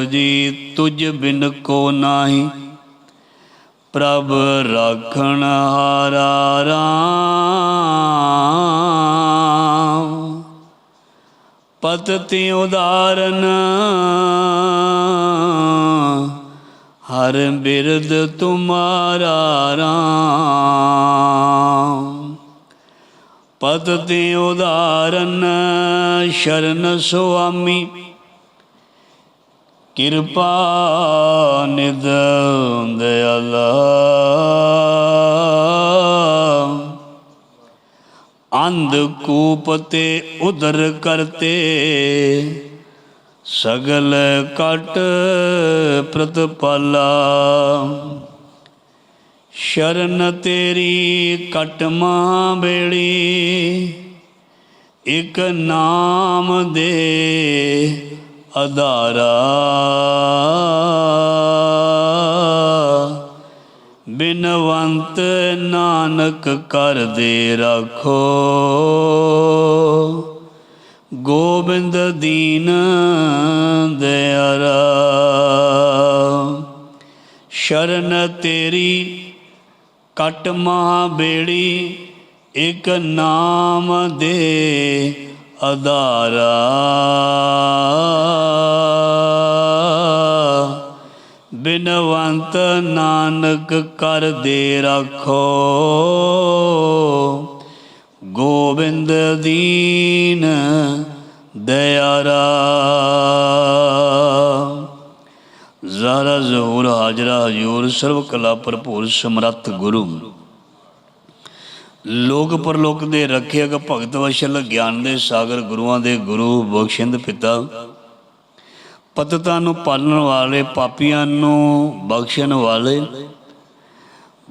ਵਾਹਿਗੁਰੂ ਜੀ, ਤੁਝ ਬਿਨ ਕੋ ਨਾਹੀ। ਪ੍ਰਭ ਰਾਖਣ ਹਾਰਾ ਰਾਮ। ਪਤਿ ਉਦਾਰਨ। ਹਰ ਬਿਰਦ ਤੁਮਾਰਾ ਰਾਮ। ਪਤਿ ਉਦਾਰਨ, ਸ਼ਰਨ ਸੁਆਮੀ। ਕਿਰਪਾ ਨਿਦ ਦਇਆਲਾ। ਅੰਧ ਕੂਪ ਤੇ ਉਦਰ ਕਰਤੇ, ਸਗਲ ਕਟ ਪ੍ਰਤਪਾਲਾ। ਸ਼ਰਨ ਤੇਰੀ ਕਟ ਮਾਂ ਬੇੜੀ, ਇਕ ਨਾਮ ਦੇ ਅਧਾਰਾ ਬਿਨਵੰਤ ਨਾਨਕ ਕਰ ਦੇ ਰੱਖੋ। ਗੋਬਿੰਦ ਦੀਨ ਦਿਆਰਾ ਸ਼ਰਨ ਤੇਰੀ ਕਟ ਮਹਾ ਬੇੜੀ, ਇਕ ਨਾਮ ਦੇ ਅਧਾਰਾ। ਬਿਨਵੰਤ ਨਾਨਕ ਕਰ ਦੇ ਰੱਖੋ। ਗੋਬਿੰਦ ਦੀਨ ਦਿਆਰਾ ਜ਼ਰਾ ਜ਼ਹੂਰ ਹਾਜਰਾ, ਹਜੂਰ ਸਰਵ ਕਲਾ ਭਰਪੂਰ ਸਮਰੱਥ ਗੁਰੂ। ਲੋਕ ਪਰਲੋਕ ਦੇ ਰੱਖਿਅਕ ਭਗਤ ਵਸ਼ਲ, ਗਿਆਨ ਦੇ ਸਾਗਰ ਗੁਰੂਆਂ ਦੇ ਗੁਰੂ ਬਖਸ਼ਿੰਦ ਪਿਤਾ। ਪਤਤਾ ਨੂੰ ਪਾਲਣ ਵਾਲੇ, ਪਾਪੀਆਂ ਨੂੰ ਬਖਸ਼ਣ ਵਾਲੇ,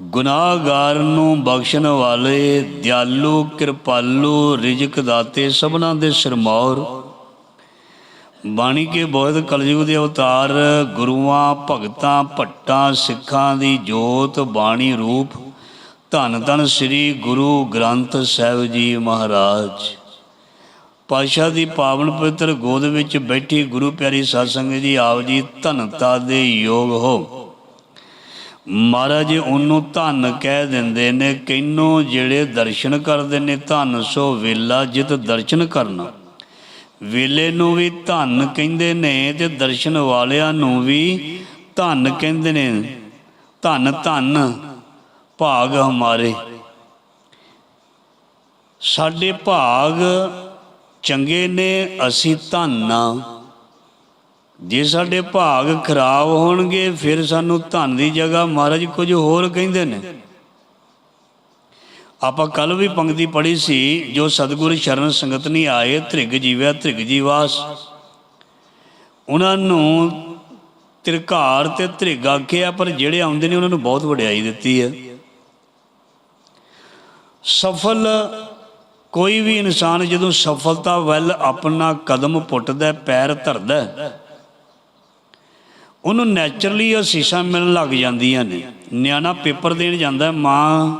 ਗੁਨਾਹਗਾਰ ਨੂੰ ਬਖਸ਼ਣ ਵਾਲੇ, ਦਿਆਲੂ, ਕਿਰਪਾਲੂ, ਰਿਜਕ ਦਾਤੇ ਸਭਨਾਂ ਦੇ ਸਰਮੌਰ। ਬਾਣੀ ਕੇ ਬਹੁਤ ਕਲਯੁਗ ਦੇ ਅਵਤਾਰ, ਗੁਰੂਆਂ, ਭਗਤਾਂ, ਭੱਟਾਂ, ਸਿੱਖਾਂ ਦੀ ਜੋਤ ਬਾਣੀ ਰੂਪ। ਧੰਨ ਧੰਨ ਸ੍ਰੀ ਗੁਰੂ ਗ੍ਰੰਥ ਸਾਹਿਬ ਜੀ ਮਹਾਰਾਜ। ਪਾਤਸ਼ਾਹ ਦੀ ਪਾਵਨ ਪਵਿੱਤਰ ਗੋਦ ਵਿੱਚ ਬੈਠੀ ਗੁਰੂ ਪਿਆਰੀ ਸਾਧ ਜੀ, ਆਪ ਜੀ ਧਨਤਾ ਦੇ ਯੋਗ ਹੋ। ਮਹਾਰਾਜ ਉਹਨੂੰ ਧੰਨ ਕਹਿ ਦਿੰਦੇ ਨੇ, ਕਿੰਨੋਂ ਜਿਹੜੇ ਦਰਸ਼ਨ ਕਰਦੇ ਨੇ, ਧੰਨ ਸੋ ਵੇਲਾ ਜਿਤ ਦਰਸ਼ਨ ਕਰਨਾ। ਵੇਲੇ ਨੂੰ ਵੀ ਧੰਨ ਕਹਿੰਦੇ ਨੇ ਤੇ ਦਰਸ਼ਨ ਵਾਲਿਆਂ ਨੂੰ ਵੀ ਧੰਨ ਕਹਿੰਦੇ ਨੇ। ਧੰਨ ਧੰਨ ਭਾਗ ਹਮਾਰੇ। ਸਾਡੇ ਭਾਗ ਚੰਗੇ ਨੇ, ਅਸੀਂ ਧੰਨਾ ਜੇ ਸਾਡੇ ਭਾਗ ਖਰਾਬ ਹੋਣਗੇ, ਫਿਰ ਸਾਨੂੰ ਧੰਨ ਦੀ ਜਗ੍ਹਾ ਮਹਾਰਾਜ ਕੁਝ ਹੋਰ ਕਹਿੰਦੇ ਨੇ। ਆਪਾਂ ਕੱਲ ਵੀ ਪੰਕਤੀ ਪੜ੍ਹੀ ਸੀ, ਜੋ ਸਤਿਗੁਰ ਸ਼ਰਨ ਸੰਗਤ ਨਹੀਂ ਆਏ, ਧ੍ਰਿਗ ਜੀਵਿਆ ਧ੍ਰਿਗ ਜੀਵਾਸ। ਉਹਨਾਂ ਨੂੰ ਤਿਰਕਾਰ ਤੇ ਧ੍ਰਿਗ ਆਖਿਆ, ਪਰ ਜਿਹੜੇ ਆਉਂਦੇ ਨੇ, ਉਹਨਾਂ ਨੂੰ ਬਹੁਤ ਵਡਿਆਈ ਦਿੱਤੀ ਹੈ। ਸਫਲ ਕੋਈ ਵੀ ਇਨਸਾਨ ਜਦੋਂ ਸਫਲਤਾ ਵੱਲ ਆਪਣਾ ਕਦਮ ਪੁੱਟਦਾ, ਪੈਰ ਧਰਦਾ, ਉਹਨੂੰ ਨੇਚਰਲੀ ਅਸੀਸਾਂ ਮਿਲਣ ਲੱਗ ਜਾਂਦੀਆਂ ਨੇ। ਨਿਆਣਾ ਪੇਪਰ ਦੇਣ ਜਾਂਦਾ, ਮਾਂ,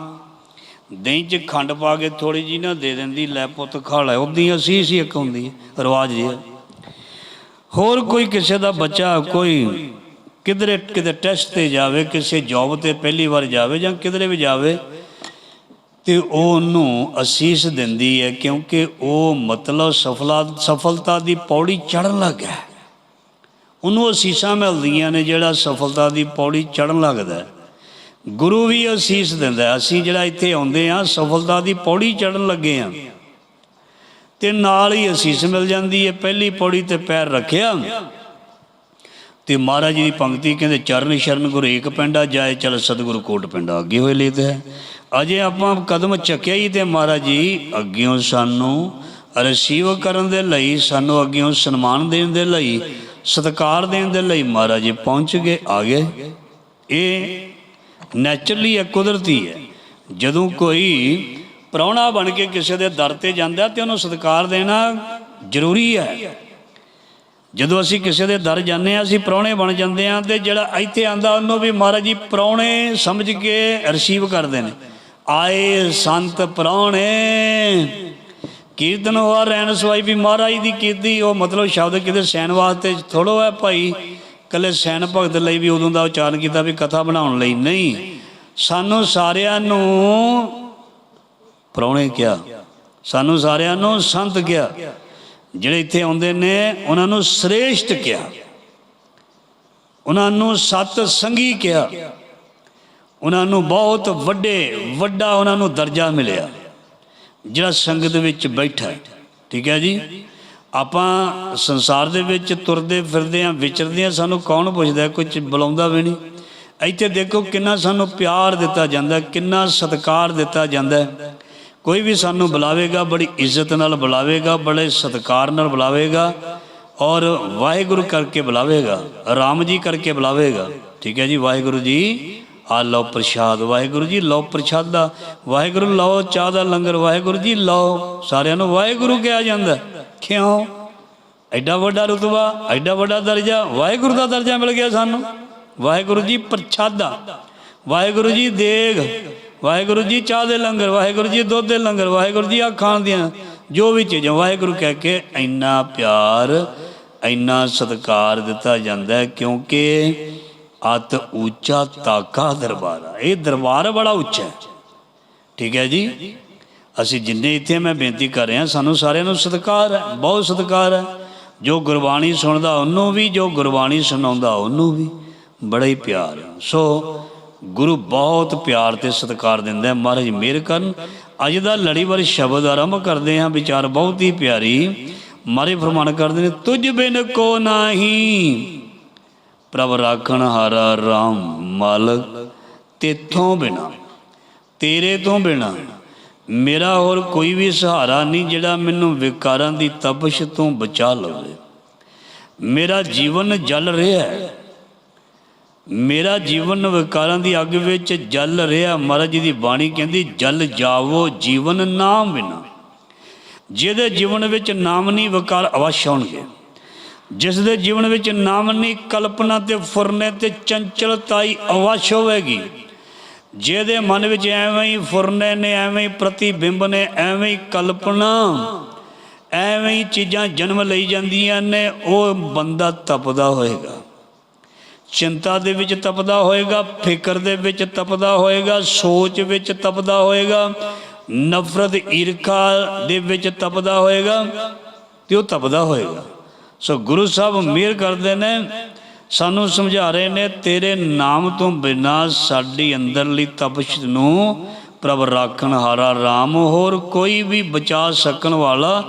ਦਹੀਂ 'ਚ ਖੰਡ ਪਾ ਕੇ ਥੋੜੀ ਜੀ ਨਾ ਦੇ ਦਿੰਦੀ, ਲੈ ਪੁੱਤ ਖਾ ਲੈ। ਉਹਦੀ ਅਸੀਸ ਹੀ ਇੱਕ ਹੁੰਦੀ ਹੈ, ਰਿਵਾਜ ਜਿਹਾ। ਹੋਰ ਕੋਈ ਕਿਸੇ ਦਾ ਬੱਚਾ, ਕੋਈ ਕਿਧਰੇ, ਕਿਤੇ ਟੈਸਟ ਤੇ ਜਾਵੇ, ਕਿਸੇ ਜੌਬ ਤੇ ਪਹਿਲੀ ਵਾਰ ਜਾਵੇ ਜਾਂ ਕਿਧਰੇ ਵੀ ਜਾਵੇ ਤੇ ਉਹ ਉਹਨੂੰ ਅਸੀਸ ਦਿੰਦੀ ਹੈ ਕਿਉਂਕਿ ਉਹ ਮਤਲਬ ਸਫਲਾ ਸਫਲਤਾ ਦੀ ਪੌੜੀ ਚੜਨ ਲੱਗਾ ਹੈ। ਉਹਨੂੰ ਅਸੀਸਾਂ ਮਿਲਦੀਆਂ ਨੇ ਜਿਹੜਾ ਸਫਲਤਾ ਦੀ ਪੌੜੀ ਚੜਨ ਲੱਗਦਾ ਗੁਰੂ ਵੀ ਅਸੀਸ ਦਿੰਦਾ ਅਸੀਂ ਜਿਹੜਾ ਇੱਥੇ ਆਉਂਦੇ ਆ ਸਫਲਤਾ ਦੀ ਪੌੜੀ ਚੜਨ ਲੱਗੇ ਆ ਤੇ ਨਾਲ ਹੀ ਅਸੀਸ ਮਿਲ ਜਾਂਦੀ ਹੈ। ਪਹਿਲੀ ਪੌੜੀ ਤੇ ਪੈਰ ਰੱਖਿਆ। ਤੇ ਮਹਾਰਾਜ ਜੀ ਦੀ ਪੰਕਤੀ ਕਹਿੰਦੇ, ਚਰਨ ਸ਼ਰਨ ਗੁਰ ਏਕ ਪਿੰਡਾ ਜਾਏ, ਚਲ ਸਤਿਗੁਰੂ ਕੋਟ ਪਿੰਡਾ। ਅੱਗੇ ਹੋਏ ਲਿਖਦਾ ਹੈ। ਅਜੇ ਆਪਾਂ ਕਦਮ ਚੱਕਿਆ ਹੀ ਤੇ ਮਹਾਰਾਜ ਜੀ, ਅੱਗਿਓਂ ਸਾਨੂੰ ਰਿਸੀਵ ਕਰਨ ਦੇ ਲਈ, ਸਾਨੂੰ ਅੱਗਿਓਂ ਸਨਮਾਨ ਦੇਣ ਦੇ ਲਈ, ਸਤਿਕਾਰ ਦੇਣ ਦੇ ਲਈ ਮਹਾਰਾਜ ਜੀ ਪਹੁੰਚ ਗਏ, ਆ ਗਏ। ਇਹ ਨੈਚੁਰਲੀ ਹੈ ਕੁਦਰਤੀ ਹੈ। ਜਦੋਂ ਕੋਈ ਪ੍ਰਾਹੁਣਾ ਬਣ ਕੇ ਕਿਸੇ ਦੇ ਦਰ ਤੇ ਜਾਂਦਾ ਤੇ ਉਹਨੂੰ ਸਤਿਕਾਰ ਦੇਣਾ ਜ਼ਰੂਰੀ ਹੈ। ਜਦੋਂ ਅਸੀਂ ਕਿਸੇ ਦੇ ਦਰ ਜਾਂਦੇ ਆ ਅਸੀਂ ਪ੍ਰਾਹੁਣੇ ਬਣ ਜਾਂਦੇ ਆ ਤੇ ਜਿਹੜਾ ਇੱਥੇ ਆਂਦਾ ਉਹਨੂੰ ਵੀ ਮਹਾਰਾਜ ਜੀ ਪ੍ਰਾਹੁਣੇ ਸਮਝ ਕੇ ਰਿਸੀਵ ਕਰਦੇ ਨੇ। ਆਏ ਸੰਤ ਪ੍ਰਾਹੁਣੇ, ਕੀਰਤਨ ਹੋਆ ਰਹਿਣ ਸਵਾਈ ਵੀ ਮਹਾਰਾਜ ਦੀ ਕੀਤੀ ਉਹ ਮਤਲਬ ਸ਼ਬਦ ਕਿਤੇ ਸੈਨ ਵਾਸਤੇ ਥੋੜੋ ਹੈ ਭਾਈ ਕੱਲੇ ਸੈਨ ਭਗਤ ਲਈ ਵੀ ਉਦੋਂ ਦਾ ਉਚਾਰਨ ਕੀਤਾ ਵੀ ਕਥਾ ਬਣਾਉਣ ਲਈ ਨਹੀਂ। ਸਾਨੂੰ ਸਾਰਿਆਂ ਨੂੰ ਪ੍ਰਾਹੁਣੇ ਕਿਹਾ, ਸਾਨੂੰ ਸਾਰਿਆਂ ਨੂੰ ਸੰਤ ਕਿਹਾ। ਜਿਹੜੇ ਇੱਥੇ ਆਉਂਦੇ ਨੇ, ਉਹਨਾਂ ਨੂੰ ਸ੍ਰੇਸ਼ਟ ਕਿਹਾ। ਉਹਨਾਂ ਨੂੰ ਸਤ ਸੰਗੀ ਕਿਹਾ। ਉਹਨਾਂ ਨੂੰ ਬਹੁਤ ਵੱਡੇ, ਵੱਡਾ ਉਹਨਾਂ ਨੂੰ ਦਰਜਾ ਮਿਲਿਆ। ਜਿਹੜਾ ਸੰਗਤ ਵਿੱਚ ਬੈਠਾ ਠੀਕ ਹੈ ਜੀ? ਆਪਾਂ ਸੰਸਾਰ ਦੇ ਵਿੱਚ ਤੁਰਦੇ ਫਿਰਦੇ ਆ ਵਿਚਰਦੇ ਆ ਸਾਨੂੰ ਕੌਣ ਪੁੱਛਦਾ? ਕੁਝ ਬੁਲਾਉਂਦਾ ਵੀ ਨਹੀਂ। ਇੱਥੇ ਦੇਖੋ ਕਿੰਨਾ ਸਾਨੂੰ ਪਿਆਰ ਦਿੱਤਾ ਜਾਂਦਾ, ਕਿੰਨਾ ਸਤਿਕਾਰ ਦਿੱਤਾ ਜਾਂਦਾ। ਕੋਈ ਵੀ ਸਾਨੂੰ ਬੁਲਾਵੇਗਾ, ਬੜੀ ਇੱਜ਼ਤ ਨਾਲ ਬੁਲਾਵੇਗਾ, ਬੜੇ ਸਤਿਕਾਰ ਨਾਲ ਬੁਲਾਵੇਗਾ ਔਰ ਵਾਹਿਗੁਰੂ ਕਰਕੇ ਬੁਲਾਵੇਗਾ, ਰਾਮ ਜੀ ਕਰਕੇ ਬੁਲਾਵੇਗਾ। ਠੀਕ ਹੈ ਜੀ, ਵਾਹਿਗੁਰੂ ਜੀ, ਆ ਲਓ ਪ੍ਰਸ਼ਾਦ, ਵਾਹਿਗੁਰੂ ਜੀ ਲਓ ਪ੍ਰਸ਼ਾਦਾ ਵਾਹਿਗੁਰੂ ਲਓ ਚਾਹ ਦਾ ਲੰਗਰ, ਵਾਹਿਗੁਰੂ ਜੀ ਲਓ, ਸਾਰਿਆਂ ਨੂੰ ਵਾਹਿਗੁਰੂ ਕਿਹਾ ਜਾਂਦਾ। ਕਿਉਂ? ਐਡਾ ਵੱਡਾ ਰੁਤਬਾ, ਐਡਾ ਵੱਡਾ ਦਰਜਾ, ਵਾਹਿਗੁਰੂ ਦਾ ਦਰਜਾ ਮਿਲ ਗਿਆ ਸਾਨੂੰ। ਵਾਹਿਗੁਰੂ ਜੀ ਪ੍ਰਸ਼ਾਦਾ, ਵਾਹਿਗੁਰੂ ਜੀ ਦੇਗ ਵਾਹਿਗੁਰੂ ਜੀ ਚਾਹ ਦੇ ਲੰਗਰ, ਵਾਹਿਗੁਰੂ ਜੀ ਦੁੱਧ ਦੇ ਲੰਗਰ, ਵਾਹਿਗੁਰੂ ਜੀ ਆ ਖਾਣ ਦੀਆਂ, ਜੋ ਵੀ ਚੀਜ਼ਾਂ, ਵਾਹਿਗੁਰੂ ਕਹਿ ਕੇ ਇੰਨਾ ਪਿਆਰ, ਇੰਨਾ ਸਤਿਕਾਰ ਦਿੱਤਾ ਜਾਂਦਾ ਕਿਉਂਕਿ ਅਤ ਉੱਚਾ ਤਾਕਾ ਦਰਬਾਰ ਇਹ ਦਰਬਾਰ ਬੜਾ ਉੱਚਾ ਹੈ। ਠੀਕ ਹੈ ਜੀ? ਅਸੀਂ ਜਿੰਨੇ ਇੱਥੇ ਮੈਂ ਬੇਨਤੀ ਕਰ ਰਿਹਾ, ਸਾਨੂੰ ਸਾਰਿਆਂ ਨੂੰ ਸਤਿਕਾਰ ਹੈ, ਬਹੁਤ ਸਤਿਕਾਰ ਹੈ। ਜੋ ਗੁਰਬਾਣੀ ਸੁਣਦਾ, ਉਹਨੂੰ ਵੀ, ਜੋ ਗੁਰਬਾਣੀ ਸੁਣਾਉਂਦਾ, ਉਹਨੂੰ ਵੀ। ਬੜਾ ਹੀ ਪਿਆਰ ਹੈ। ਸੋ ਗੁਰੂ ਬਹੁਤ ਪਿਆਰ ਤੇ ਸਤਿਕਾਰ ਦਿੰਦਾ ਹੈ। ਮਹਾਰਾਜ ਮਿਹਰ ਕਰਨ। ਅੱਜ ਦਾ ਲੜੀਵਾਰ ਸ਼ਬਦ ਆਰੰਭ ਕਰਦੇ ਹਾਂ। ਵਿਚਾਰ ਬਹੁਤ ਹੀ ਪਿਆਰੀ। ਮਾਰੇ ਫਰਮਾਨ ਕਰਦੇ ਨੇ, ਤੁਝ ਬਿਨ ਕੋ ਨਾਹੀ। ਪ੍ਰਭ ਰਾਖਣ ਹਾਰਾ ਰਾਮ ਮਾਲਕ, ਤੇਥੋਂ ਬਿਨਾ, ਤੇਰੇ ਤੋਂ ਬਿਨਾ। ਮੇਰਾ ਹੋਰ ਕੋਈ ਵੀ ਸਹਾਰਾ ਨਹੀਂ ਜਿਹੜਾ ਮੈਨੂੰ ਵਿਕਾਰਾਂ ਦੀ ਤਪਸ਼ ਤੋਂ ਬਚਾ ਲਵੇ। ਮੇਰਾ ਜੀਵਨ ਜਲ ਰਿਹਾ ਹੈ। ਮੇਰਾ ਜੀਵਨ ਵਿਕਾਰਾਂ ਦੀ ਅੱਗ ਵਿੱਚ ਜਲ ਰਿਹਾ। ਮਹਾਰਾਜ ਜੀ ਦੀ ਬਾਣੀ ਕਹਿੰਦੀ, ਜਲ ਜਾਵੋ ਜੀਵਨ ਨਾਮ ਬਿਨਾ। ਜਿਹਦੇ ਜੀਵਨ ਵਿੱਚ ਨਾਮ ਨਹੀਂ, ਵਿਕਾਰ ਅਵਸ਼ ਹੋਣਗੇ। ਜਿਸ ਦੇ ਜੀਵਨ ਵਿੱਚ ਨਾਮ ਨਹੀਂ, ਕਲਪਨਾ ਤੇ ਫੁਰਨੇ ਤੇ ਚੰਚਲਤਾਈ ਅਵਸ਼ ਹੋਵੇਗੀ। ਜਿਹਦੇ ਮਨ ਵਿੱਚ ਐਵੇਂ ਹੀ ਫੁਰਨੇ ਨੇ, ਐਵੇਂ ਹੀ ਪ੍ਰਤੀਬਿੰਬ ਨੇ, ਐਵੇਂ ਹੀ ਕਲਪਨਾ, ਐਵੇਂ ਹੀ ਚੀਜ਼ਾਂ ਜਨਮ ਲਈ ਜਾਂਦੀਆਂ ਨੇ, ਉਹ ਬੰਦਾ ਤਪਦਾ ਹੋਏਗਾ। ਚਿੰਤਾ ਦੇ ਵਿੱਚ ਤਪਦਾ ਹੋਏਗਾ, ਫਿਕਰ ਦੇ ਵਿੱਚ ਤਪਦਾ ਹੋਏਗਾ, ਸੋਚ ਵਿੱਚ ਤਪਦਾ ਹੋਏਗਾ, ਨਫ਼ਰਤ, ਈਰਖਾ ਦੇ ਵਿੱਚ ਤਪਦਾ ਹੋਏਗਾ ਤੇ ਉਹ ਤਪਦਾ ਹੋਏਗਾ। ਸੋ ਗੁਰੂ ਸਾਹਿਬ ਮਿਹਰ ਕਰਦੇ ਨੇ, ਸਾਨੂੰ ਸਮਝਾ ਰਹੇ ਨੇ, ਤੇਰੇ ਨਾਮ ਤੋਂ ਬਿਨਾ ਸਾਡੀ ਅੰਦਰਲੀ ਤਪਸ਼ ਨੂੰ ਪ੍ਰਭ ਰਾਖਣ ਹਾਰਾ RAM ਹੋਰ ਕੋਈ ਵੀ ਬਚਾ ਸਕਣ ਵਾਲਾ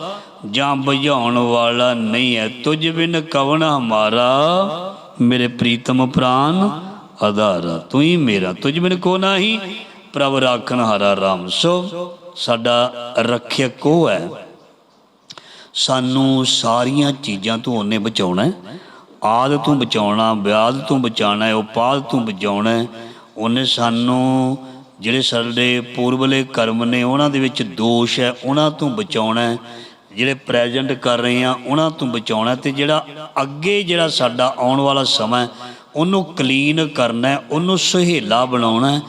ਜਾਂ ਬੁਝਾਉਣ ਵਾਲਾ ਨਹੀਂ ਹੈ। ਤੁਝ ਬਿਨ ਕਵਣ ਹਮਾਰਾ ਮੇਰੇ ਪ੍ਰੀਤਮ ਪ੍ਰਾਨ, ਆਧਾਰਾ ਤੂੰ ਹੀ ਮੇਰਾ, ਤੁਝ ਬਿਨ ਕੋ ਨਹੀਂ। ਪ੍ਰਭ ਰਾਖਣ ਹਾਰਾ RAM ਸੋ, ਸਾਡਾ ਰੱਖਿਅਕ ਉਹ ਹੈ। ਸਾਨੂੰ ਸਾਰੀਆਂ ਚੀਜ਼ਾਂ ਤੋਂ ਉਹਨੇ ਬਚਾਉਣਾ ਹੈ। ਆਦ ਤੋਂ ਬਚਾਉਣਾ, ਵਿਆਦ ਤੋਂ ਬਚਾਉਣਾ ਹੈ, ਉਪਾਦ ਤੋਂ ਬਚਾਉਣਾ ਹੈ। ਉਹਨੇ ਸਾਨੂੰ ਜਿਹੜੇ ਸਾਡੇ ਪੂਰਬਲੇ ਕਰਮ ਨੇ, ਉਹਨਾਂ ਦੇ ਵਿੱਚ ਦੋਸ਼ ਹੈ, ਉਹਨਾਂ ਤੋਂ ਬਚਾਉਣਾ ਹੈ। ਜਿਹੜੇ ਪ੍ਰੈਜ਼ੈਂਟ ਕਰ ਰਹੇ ਆ ਉਹਨਾਂ ਤੋਂ ਬਚਾਉਣਾ ਤੇ ਜਿਹੜਾ ਅੱਗੇ ਜਿਹੜਾ ਸਾਡਾ ਆਉਣ ਵਾਲਾ ਸਮਾਂ ਉਹਨੂੰ ਕਲੀਨ ਕਰਨਾ ਉਹਨੂੰ ਸੁਹੇਲਾ ਬਣਾਉਣਾ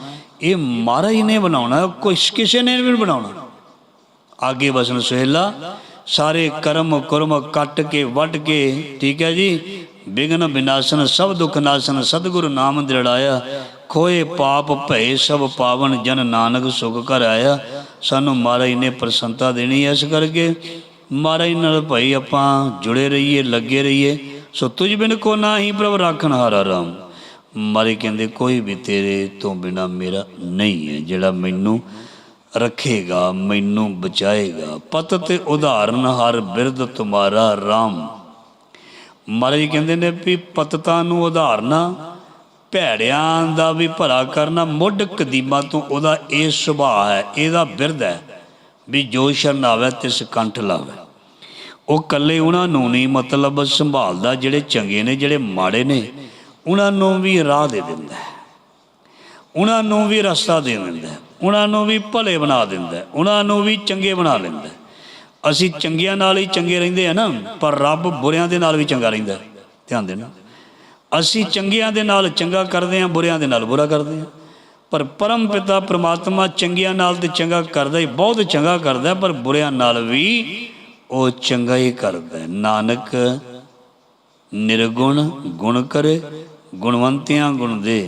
ਇਹ ਮਹਾਰਾਜ ਨੇ ਬਣਾਉਣਾ ਹੈ, ਕੋਈ ਕਿਸੇ ਨੇ ਵੀ ਨਹੀਂ ਬਣਾਉਣਾ। ਆਗੇ ਵਸਨ ਸੁਹੇਲਾ ਸਾਰੇ ਕਰਮ ਕੁਰਮ ਕੱਟ ਕੇ ਵੱਢ ਕੇ ਠੀਕ ਹੈ ਜੀ ਬਿਗਨ ਬਿਨਾਸਨ ਸਭ ਦੁਖ ਨਾਸਨ ਸਤਿਗੁਰੂ ਨਾਮ ਦਿੜਾਇਆ ਖੋਏ ਪਾਪ ਭਏ ਸਭ ਪਾਵਨ ਜਨ ਨਾਨਕ ਸੁਖ ਕਰ ਆਇਆ। ਸਾਨੂੰ ਮਹਾਰਾਜ ਨੇ ਪ੍ਰਸੰਤਾ ਦੇਣੀ ਇਸ ਕਰਕੇ। ਮਹਾਰਾਜ ਨਾਲ ਭਾਈ ਆਪਾਂ ਜੁੜੇ ਰਹੀਏ, ਲੱਗੇ ਰਹੀਏ। ਸੋ ਤੁਝ ਬਿਨ ਕੋ ਨਾਹੀ ਪ੍ਰਭ ਰਾਖਣ ਹਾਰਾ ਰਾਮ। ਮਾਰੇ ਕਹਿੰਦੇ, ਕੋਈ ਵੀ ਤੇਰੇ ਤੋਂ ਬਿਨਾ ਮੇਰਾ ਨਹੀਂ ਹੈ, ਜਿਹੜਾ ਮੈਨੂੰ ਰੱਖੇਗਾ, ਮੈਨੂੰ ਬਚਾਏਗਾ। ਪਤ ਤੇ ਉਧਾਰਨ ਹਰ ਬਿਰਧ ਤੁਮਾਰਾ ਰਾਮ। ਮਹਾਰਾਜ ਕਹਿੰਦੇ ਨੇ ਵੀ ਪਤਤਾ ਨੂੰ ਉਧਾਰਨਾ ਭੈੜਿਆਂ ਦਾ ਵੀ ਭਲਾ ਕਰਨਾ, ਮੁੱਢ ਕਦੀਮਾ ਤੋਂ ਉਹਦਾ ਇਹ ਸੁਭਾਅ ਹੈ, ਇਹਦਾ ਬਿਰਧ ਹੈ, ਵੀ ਜੋ ਸ਼ਰਨ ਆਵੇ ਤਿਸ ਕੰਠ ਲਾਵੇ। ਉਹ ਕੱਲੇ ਉਹਨਾਂ ਨੂੰ ਨਹੀਂ, ਮਤਲਬ ਸੰਭਾਲਦਾ ਜਿਹੜੇ ਚੰਗੇ ਨੇ, ਜਿਹੜੇ ਮਾੜੇ ਨੇ। ਉਹਨਾਂ ਨੂੰ ਵੀ ਰਾਹ ਦੇ ਦਿੰਦਾ ਉਹਨਾਂ ਨੂੰ ਵੀ ਰਸਤਾ ਦੇ ਦਿੰਦਾ ਉਹਨਾਂ ਨੂੰ ਵੀ ਭਲੇ ਬਣਾ ਦਿੰਦਾ ਉਹਨਾਂ ਨੂੰ ਵੀ ਚੰਗੇ ਬਣਾ ਲੈਂਦਾ ਅਸੀਂ ਚੰਗਿਆਂ ਨਾਲ ਹੀ ਚੰਗੇ ਰਹਿੰਦੇ ਆ ਨਾ, ਪਰ ਰੱਬ ਬੁਰਿਆਂ ਦੇ ਨਾਲ ਵੀ ਚੰਗਾ ਰਹਿੰਦਾ ਧਿਆਨ ਦੇਣਾ। ਅਸੀਂ ਚੰਗਿਆਂ ਦੇ ਨਾਲ ਚੰਗਾ ਕਰਦੇ ਹਾਂ, ਬੁਰਿਆਂ ਦੇ ਨਾਲ ਬੁਰਾ ਕਰਦੇ ਹਾਂ। ਪਰ ਪਰਮ ਪਿਤਾ ਪ੍ਰਮਾਤਮਾ ਚੰਗਿਆਂ ਨਾਲ ਤੇ ਚੰਗਾ ਕਰਦਾ ਹੀ, ਬਹੁਤ ਚੰਗਾ ਕਰਦਾ ਪਰ ਬੁਰਿਆਂ ਨਾਲ ਵੀ ਉਹ ਚੰਗਾ ਹੀ। ਕਰਦਾ ਨਾਨਕ, ਨਿਰਗੁਣ, ਗੁਣ ਕਰੇ, ਗੁਣਵੰਤਿਆਂ ਗੁਣ ਦੇ।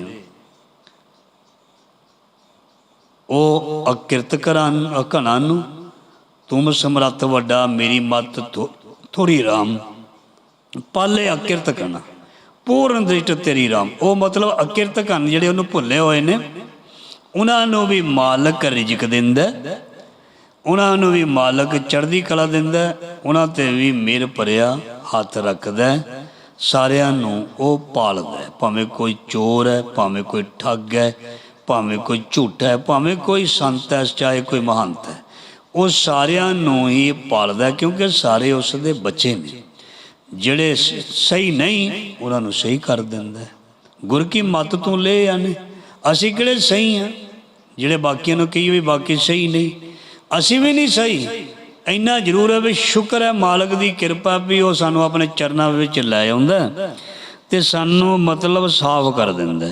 ਉਹ ਅਕਿਰਤ ਕਰਾਂ ਅਕਣਾ ਨੂੰ, ਤੁਮ ਸਮਰੱਥ ਵੱਡਾ, ਮੇਰੀ ਮਤ ਥੋੜੀ ਰਾਮ। ਪਾਲੇ ਅਕਿਰਤ ਕਰਨਾ। ਪੂਰਨ ਦ੍ਰਿਸ਼ਟ ਤੇਰੀ ਰਾਮ। ਉਹ ਮਤਲਬ ਅਕਿਰਤ ਕਨ ਜਿਹੜੇ ਉਹਨੂੰ ਭੁੱਲੇ ਹੋਏ ਨੇ, ਉਹਨਾਂ ਨੂੰ ਵੀ ਮਾਲਕ ਰਿਜਕ ਦਿੰਦਾ ਉਹਨਾਂ ਨੂੰ ਵੀ ਮਾਲਕ ਚੜ੍ਹਦੀ ਕਲਾ ਦਿੰਦਾ ਉਹਨਾਂ ਤੇ ਵੀ ਮਿਹਰ ਭਰਿਆ ਹੱਥ ਰੱਖਦਾ ਸਾਰਿਆਂ ਨੂੰ ਉਹ ਪਾਲਦਾ ਭਾਵੇਂ ਕੋਈ ਚੋਰ ਹੈ, ਭਾਵੇਂ ਕੋਈ ਠੱਗ ਹੈ, ਭਾਵੇਂ ਕੋਈ ਝੂਠਾ ਹੈ, ਭਾਵੇਂ ਕੋਈ ਸੰਤ ਹੈ, ਚਾਹੇ ਕੋਈ ਮਹੰਤ ਹੈ। ਉਹ ਸਾਰਿਆਂ ਨੂੰ ਹੀ ਪਾਲਦਾ ਕਿਉਂਕਿ ਸਾਰੇ ਉਸ ਦੇ ਬੱਚੇ ਨੇ। ਜਿਹੜੇ ਸ- ਸਹੀ ਨਹੀਂ, ਉਹਨਾਂ ਨੂੰ ਸਹੀ ਕਰ ਦਿੰਦਾ ਹੈ। ਗੁਰ ਕੀ ਮੱਤ ਤੋਂ ਲੈ ਆਨੇ? ਅਸੀਂ ਕਿਹੜੇ ਸਹੀ ਆ ਜਿਹੜੇ ਬਾਕੀਆਂ ਨੂੰ ਕਹੀ ਵੀ ਬਾਕੀ ਸਹੀ ਨਹੀਂ ਅਸੀਂ ਵੀ ਨਹੀਂ ਸਹੀ। ਇੰਨਾ ਜ਼ਰੂਰ ਹੈ ਵੀ ਸ਼ੁਕਰ ਹੈ ਮਾਲਕ ਦੀ ਕਿਰਪਾ ਵੀ ਉਹ ਸਾਨੂੰ ਆਪਣੇ ਚਰਨਾਂ ਵਿੱਚ ਲੈ ਆਉਂਦਾ ਹੈ ਤੇ ਸਾਨੂੰ ਮਤਲਬ ਸਾਫ਼ ਕਰ ਦਿੰਦਾ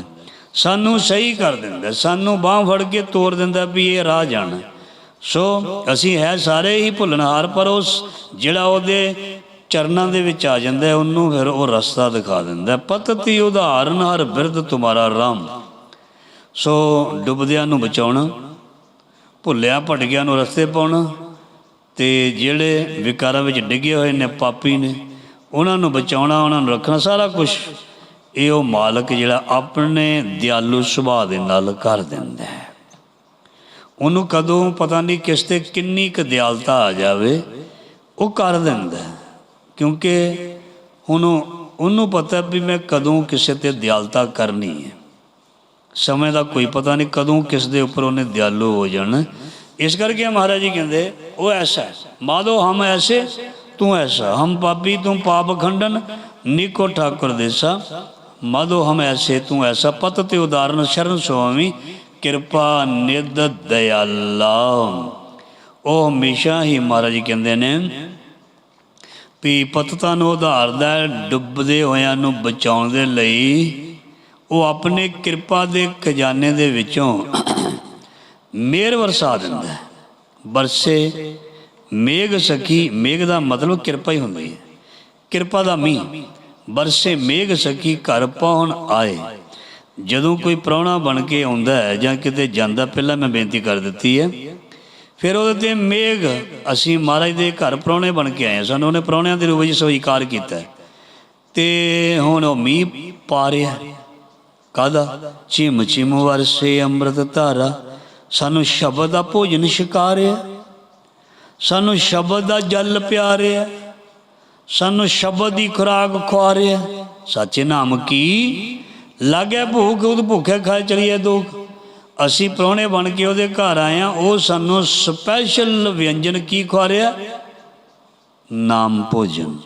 ਸਾਨੂੰ ਸਹੀ ਕਰ ਦਿੰਦਾ ਸਾਨੂੰ ਬਾਹ ਫੜ ਕੇ ਤੋਰ ਦਿੰਦਾ ਵੀ ਇਹ ਰਾਹ ਜਾਣਾ ਸੋ ਅਸੀਂ ਹੈ ਸਾਰੇ ਹੀ ਭੁੱਲਣਹਾਰ, ਪਰ ਉਸ ਜਿਹੜਾ ਉਹਦੇ ਚਰਨਾਂ ਦੇ ਵਿੱਚ ਆ ਜਾਂਦਾ ਉਹਨੂੰ ਫਿਰ ਉਹ ਰਸਤਾ ਦਿਖਾ ਦਿੰਦਾ ਪਤਤੀ ਉਦਾਹਰਨ ਹਰ ਬਿਰਧ ਤੁਮਾਰਾ ਰਾਮ। ਸੋ ਡੁੱਬਦਿਆਂ ਨੂੰ ਬਚਾਉਣਾ। ਭੁੱਲਿਆ ਭਟਕਿਆਂ ਨੂੰ ਰਸਤੇ ਪਾਉਣਾ ਤੇ ਜਿਹੜੇ ਵਿਕਾਰਾਂ ਵਿੱਚ ਡਿੱਗੇ ਹੋਏ ਨੇ ਪਾਪੀ ਨੇ, ਉਹਨਾਂ ਨੂੰ ਬਚਾਉਣਾ, ਉਹਨਾਂ ਨੂੰ ਰੱਖਣਾ, ਸਾਰਾ ਕੁਝ ਇਹ ਉਹ ਮਾਲਕ ਜਿਹੜਾ ਆਪਣੇ ਦਿਆਲੂ ਸੁਭਾਅ ਦੇ ਨਾਲ ਕਰ ਦਿੰਦਾ ਹੈ। ਉਹਨੂੰ ਕਦੋਂ ਪਤਾ ਨਹੀਂ ਕਿਸ ਤੇ ਕਿੰਨੀ ਕੁ ਦਿਆਲਤਾ ਆ ਜਾਵੇ, ਉਹ ਕਰ ਦਿੰਦਾ ਕਿਉਂਕਿ ਹੁਣ ਉਹਨੂੰ ਪਤਾ ਵੀ ਮੈਂ ਕਦੋਂ ਕਿਸੇ ਤੇ ਦਿਆਲਤਾ ਕਰਨੀ ਹੈ। ਸਮੇਂ ਦਾ ਕੋਈ ਪਤਾ ਨਹੀਂ ਕਦੋਂ ਕਿਸ ਦੇ ਉੱਪਰ ਉਹਨੇ ਦਿਆਲੂ ਹੋ ਜਾਣ। ਇਸ ਕਰਕੇ ਮਹਾਰਾਜ ਜੀ ਕਹਿੰਦੇ, ਉਹ ਐਸਾ ਹੈ। ਮਾਧੋ, ਹਮ ਐਸੇ, ਤੂੰ ਐਸਾ। ਹਮ ਪਾਪੀ, ਤੂੰ ਪਾਪ ਖੰਡਨ। ਨਿਕੋ ਠਾਕੁਰ ਦੇਸਾ। ਮਾਧੋ, ਹਮ ਐਸੇ, ਤੂੰ ਐਸਾ। ਪਤ ਤੇ ਉਦਾਹਰਨ ਸ਼ਰਨ ਸੁਆਮੀ, ਕਿਰਪਾ ਨਿਦ ਦਇਆਲਾ। ਉਹ ਹਮੇਸ਼ਾ ਹੀ ਮਹਾਰਾਜ ਜੀ ਕਹਿੰਦੇ ਨੇ, ਵੀ ਪਤਤਾ ਨੂੰ ਉਧਾਰਦਾ ਡੁੱਬਦੇ ਹੋਇਆਂ ਨੂੰ ਬਚਾਉਣ ਦੇ ਲਈ ਉਹ ਆਪਣੇ ਕਿਰਪਾ ਦੇ ਖਜ਼ਾਨੇ ਦੇ ਵਿੱਚੋਂ ਮਿਹਰ ਵਰਸਾ ਦਿੰਦਾ ਹੈ। ਬਰਸੇ ਮੇਘ ਸਖੀ, ਮੇਘ ਦਾ ਮਤਲਬ ਕਿਰਪਾ ਹੀ ਹੁੰਦੀ ਹੈ ਕਿਰਪਾ ਦਾ ਮੀਂਹ, ਬਰਸੇ ਮੇਘ ਸਖੀ ਘਰ ਪਹੁੰਚ ਆਏ ਜਦੋਂ ਕੋਈ ਪ੍ਰਾਹੁਣਾ ਬਣ ਕੇ ਆਉਂਦਾ ਹੈ ਜਾਂ ਕਿਤੇ ਜਾਂਦਾ, ਪਹਿਲਾਂ ਮੈਂ ਬੇਨਤੀ ਕਰ ਦਿੱਤੀ ਹੈ ਫਿਰ ਉਹਦੇ ਤੇ ਮੇਘ, ਅਸੀਂ ਮਹਾਰਾਜ ਦੇ ਘਰ ਪ੍ਰਾਹੁਣੇ ਬਣ ਕੇ ਆਏ ਹਾਂ। ਸਾਨੂੰ ਉਹਨੇ ਪ੍ਰਾਹੁਣਿਆਂ ਦੇ ਰੂਪ ਵਿੱਚ ਸਵੀਕਾਰ ਕੀਤਾ ਹੈ। ਤੇ ਹੁਣ ਉਹ ਮੀਂਹ ਪਾ ਰਿਹਾ ਕਾਦਾ ਚਿਮ ਚਿਮ ਵਰਸੇ ਅੰਮ੍ਰਿਤ ਧਾਰਾ। ਸਾਨੂੰ ਸ਼ਬਦ ਦਾ ਭੋਜਨ ਛਕਾਰਿਆ ਸਾਨੂੰ ਸ਼ਬਦ ਦਾ ਜਲ ਪਿਆਰਿਆ। ਸਾਨੂੰ ਸ਼ਬਦ ਦੀ ਖੁਰਾਕ ਖਵਾਰਿਆ ਸੱਚੇ ਨਾਮ ਕੀ? ਲਾਗੇ ਭੂਖ ਉਹ ਭੁੱਖੇ ਖਾ ਚਲੀਏ ਦੁੱਖ। ਅਸੀਂ ਪ੍ਰਾਹੁਣੇ ਬਣ ਕੇ ਉਹਦੇ ਘਰ ਆਏ ਆ। ਉਹ ਸਾਨੂੰ ਸਪੈਸ਼ਲ ਵਿਅੰਜਨ ਕੀ ਖਵਾਰਿਆ ਨਾਮ ਭੋਜਨ,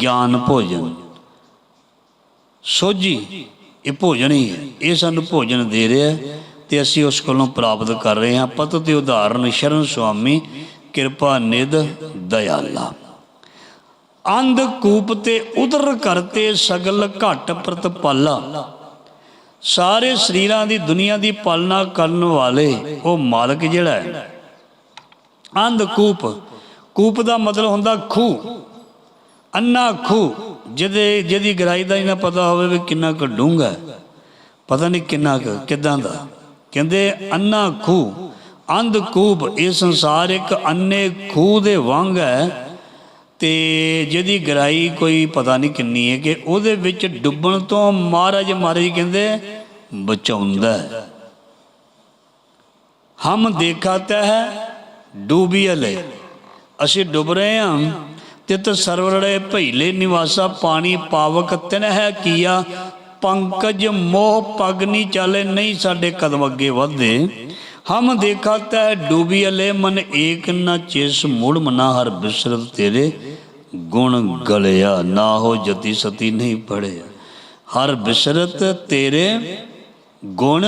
ਗਿਆਨ ਭੋਜਨ। ਸੋਜੀ ਇਹ ਭੋਜਨ ਹੀ ਹੈ। ਇਹ ਸਾਨੂੰ ਭੋਜਨ ਦੇ ਰਿਹਾ ਤੇ ਅਸੀਂ ਉਸ ਕੋਲੋਂ ਪ੍ਰਾਪਤ ਕਰ ਰਹੇ ਹਾਂ। ਪਤ ਤੇ ਉਦਾਹਰਨ ਸ਼ਰਨ ਸੁਆਮੀ, ਕਿਰਪਾ ਨਿਧ, ਦਇਆਲਾ। ਅੰਧ ਕੂਪ ਤੇ ਉਦਰ ਕਰਤੇ ਸਗਲ ਘਟ ਪ੍ਰਤਪਾਲਾ। ਸਾਰੇ ਸਰੀਰਾਂ ਦੀ ਦੁਨੀਆ ਦੀ ਪਾਲਣਾ ਕਰਨ ਵਾਲੇ ਉਹ ਮਾਲਕ ਜਿਹੜਾ ਹੈ। ਅੰਧ ਕੂਪ। ਕੂਪ ਦਾ ਮਤਲਬ ਹੁੰਦਾ ਖੂਹ। ਅੰਨਾ ਖੂਹ ਜਿਹਦੇ, ਜਿਹਦੀ ਗਰਾਈ ਦਾ ਹੀ ਨਾ ਪਤਾ ਹੋਵੇ ਵੀ ਕਿੰਨਾ ਕੁ ਡੂੰਘਾ ਹੈ। ਪਤਾ ਨਹੀਂ ਕਿੰਨਾ ਕੁ, ਕਿਦਾਂ ਦਾ। ਕਹਿੰਦੇ ਅੰਨਾ ਖੂਹ ਅੰਧ ਕੂਪ, ਇਹ ਸੰਸਾਰ ਇੱਕ ਅੰਨੇ ਖੂਹ ਦੇ ਵਾਂਗ ਹੈ ਤੇ ਜਿਹਦੀ ਗਰਾਈ ਕੋਈ ਪਤਾ ਨਹੀਂ ਕਿੰਨੀ ਹੈ ਕਿ ਉਹਦੇ ਵਿੱਚ ਡੁੱਬਣ ਤੋਂ ਮਹਾਰਾਜ ਮਹਾਰਾਜ ਕਹਿੰਦੇ ਬਚਾਉਂਦਾ ਹੈ। ਹਮ ਦੇਖਾ ਤਾ ਹੈ ਡੂਬੀਅਲੇ ਅਸੀਂ ਡੁੱਬ ਰਹੇ ਹਾਂ ਤਿਤ ਸਰਵਰੜੇ ਭਈਲੇ ਨਿਵਾਸਾ ਪਾਣੀ ਪਾਵਕ ਤਿਨ ਹੈ ਕੀਆ, ਪੰਕਜ ਮੋਹ ਪਗਨੀ ਚਾਲੇ ਨਹੀਂ ਸਾਡੇ ਕਦਮ ਅੱਗੇ ਵਧਦੇ। ਹਮ ਦੇਖਾ ਤੈ ਡੂਬੀ ਅਲੇ, ਮਨ ਏਕ ਨਾ ਚਿਸ ਮੁੜ ਮਨਾ ਹਰ ਬਿਸਰਤ ਤੇਰੇ। ਗੁਣ ਗਲਿਆ, ਨਾ ਹੋ ਜਤੀ ਸਤੀ ਨਹੀਂ ਪੜਿਆ ਹਰ ਬਿਸਰਤ ਤੇਰੇ ਗੁਣ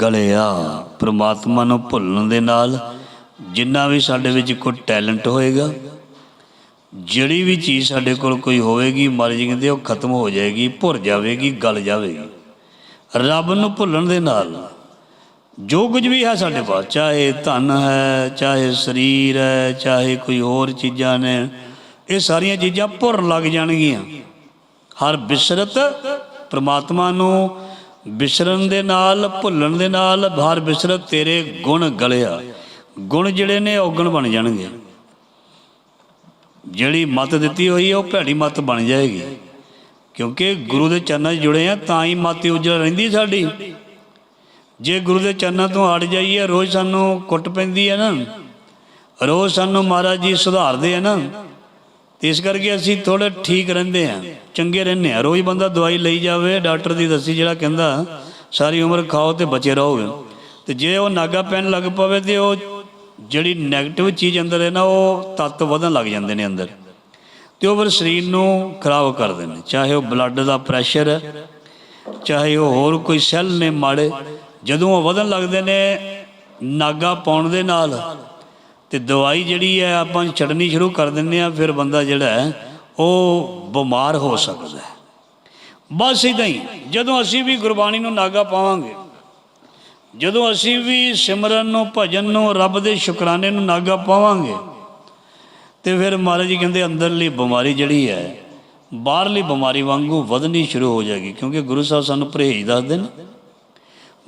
ਗਲਿਆ। ਪ੍ਰਮਾਤਮਾ ਨੂੰ ਭੁੱਲਣ ਦੇ ਨਾਲ ਜਿੰਨਾ ਵੀ ਸਾਡੇ ਵਿੱਚ ਕੋਈ ਟੈਲੈਂਟ ਹੋਏਗਾ ਜਿਹੜੀ ਵੀ ਚੀਜ਼ ਸਾਡੇ ਕੋਲ ਕੋਈ ਹੋਵੇਗੀ ਮਹਾਰਾਜ ਜੀ ਕਹਿੰਦੇ ਉਹ ਖਤਮ ਹੋ ਜਾਏਗੀ, ਭੁਰ ਜਾਵੇਗੀ, ਗਲ ਜਾਵੇਗੀ। ਰੱਬ ਨੂੰ ਭੁੱਲਣ ਦੇ ਨਾਲ ਜੋ ਕੁਝ ਵੀ ਹੈ ਸਾਡੇ ਪਾਸ, ਚਾਹੇ ਧਨ ਹੈ, ਚਾਹੇ ਸਰੀਰ ਹੈ, ਚਾਹੇ ਕੋਈ ਹੋਰ ਚੀਜ਼ਾਂ ਨੇ, ਇਹ ਸਾਰੀਆਂ ਚੀਜ਼ਾਂ ਭੁਰ ਲੱਗ ਜਾਣਗੀਆਂ। ਹਰ ਬਿਸਰਤ ਪ੍ਰਮਾਤਮਾ ਨੂੰ ਬਿਸਰਨ ਦੇ ਨਾਲ, ਭੁੱਲਣ ਦੇ ਨਾਲ, ਹਰ ਬਿਸਰਤ ਤੇਰੇ ਗੁਣ ਗਲਿਆ। ਗੁਣ ਜਿਹੜੇ ਨੇ ਔਗਣ ਬਣ ਜਾਣਗੇ। ਜਿਹੜੀ ਮਤ ਦਿੱਤੀ ਹੋਈ ਹੈ ਉਹ ਭੈੜੀ ਮਤ ਬਣ ਜਾਏਗੀ। ਕਿਉਂਕਿ ਗੁਰੂ ਦੇ ਚਰਨਾਂ 'ਚ ਜੁੜੇ ਆ, ਤਾਂ ਹੀ ਮਤ ਉਜਲ ਰਹਿੰਦੀ ਸਾਡੀ। ਜੇ ਗੁਰੂ ਦੇ ਚਰਨਾਂ ਤੋਂ ਹਟ ਜਾਈਏ, ਰੋਜ਼ ਸਾਨੂੰ ਕੁੱਟ ਪੈਂਦੀ ਹੈ ਨਾ। ਰੋਜ਼ ਸਾਨੂੰ ਮਹਾਰਾਜ ਜੀ ਸੁਧਾਰਦੇ ਆ ਨਾ। ਇਸ ਕਰਕੇ ਅਸੀਂ ਥੋੜਾ ਠੀਕ ਰਹਿੰਦੇ ਆ, ਚੰਗੇ ਰਹਿੰਦੇ ਆ। ਰੋਜ਼ ਬੰਦਾ ਦਵਾਈ ਲਈ ਜਾਵੇ, ਡਾਕਟਰ ਦੀ ਦੱਸੀ ਜਿਹੜਾ ਕਹਿੰਦਾ, ਸਾਰੀ ਉਮਰ ਖਾਓ ਤੇ ਬਚੇ ਰਹੋਗੇ ਤੇ ਜੇ ਉਹ ਨਾਗਾ ਪੈਣ ਲੱਗ ਪਵੇ ਤੇ ਉਹ ਜਿਹੜੀ 네ਗੇਟਿਵ ਚੀਜ਼ ਅੰਦਰ ਹੈ ਨਾ, ਉਹ ਤੱਤ ਵਧਣ ਲੱਗ ਜਾਂਦੇ ਨੇ ਅੰਦਰ। ਤੇ ਉਹ ਫਿਰ ਸਰੀਰ ਨੂੰ ਖਰਾਬ ਕਰਦੇ ਨੇ। ਚਾਹੇ ਉਹ ਬਲੱਡ ਦਾ ਪ੍ਰੈਸ਼ਰ ਹੈ, ਚਾਹੇ ਉਹ ਹੋਰ ਕੋਈ ਸੈੱਲ ਨੇ ਮਾੜੇ, ਜਦੋਂ ਉਹ ਵਧਣ ਲੱਗਦੇ ਨੇ, ਨਾਗਾ ਪਾਉਣ ਦੇ ਨਾਲ, ਤੇ ਦਵਾਈ ਜਿਹੜੀ ਹੈ, ਆਪਾਂ ਛੱਡਣੀ ਸ਼ੁਰੂ ਕਰ ਦਿੰਦੇ ਆ ਫਿਰ ਬੰਦਾ ਜਿਹੜਾ ਹੈ, ਉਹ ਬਿਮਾਰ ਹੋ ਸਕਦਾ ਹੈ। ਬਸ ਇਦਾਂ ਹੀ, ਜਦੋਂ ਅਸੀਂ ਵੀ ਗੁਰਬਾਣੀ ਨੂੰ ਨਾਗਾ ਪਾਵਾਂਗੇ ਜਦੋਂ ਅਸੀਂ ਵੀ ਸਿਮਰਨ ਨੂੰ, ਭਜਨ ਨੂੰ, ਰੱਬ ਦੇ ਸ਼ੁਕਰਾਨੇ ਨੂੰ ਨਾਗਾ ਪਾਵਾਂਗੇ, ਤੇ ਫਿਰ ਮਹਾਰਾਜ ਜੀ ਕਹਿੰਦੇ ਅੰਦਰਲੀ ਬਿਮਾਰੀ ਜਿਹੜੀ ਹੈ, ਬਾਹਰਲੀ ਬਿਮਾਰੀ ਵਾਂਗੂ ਵਧਣੀ ਸ਼ੁਰੂ ਹੋ ਜਾਏਗੀ, ਕਿਉਂਕਿ ਗੁਰੂ ਸਾਹਿਬ ਸਾਨੂੰ ਪਰਹੇਜ਼ ਦੱਸਦੇ ਨੇ।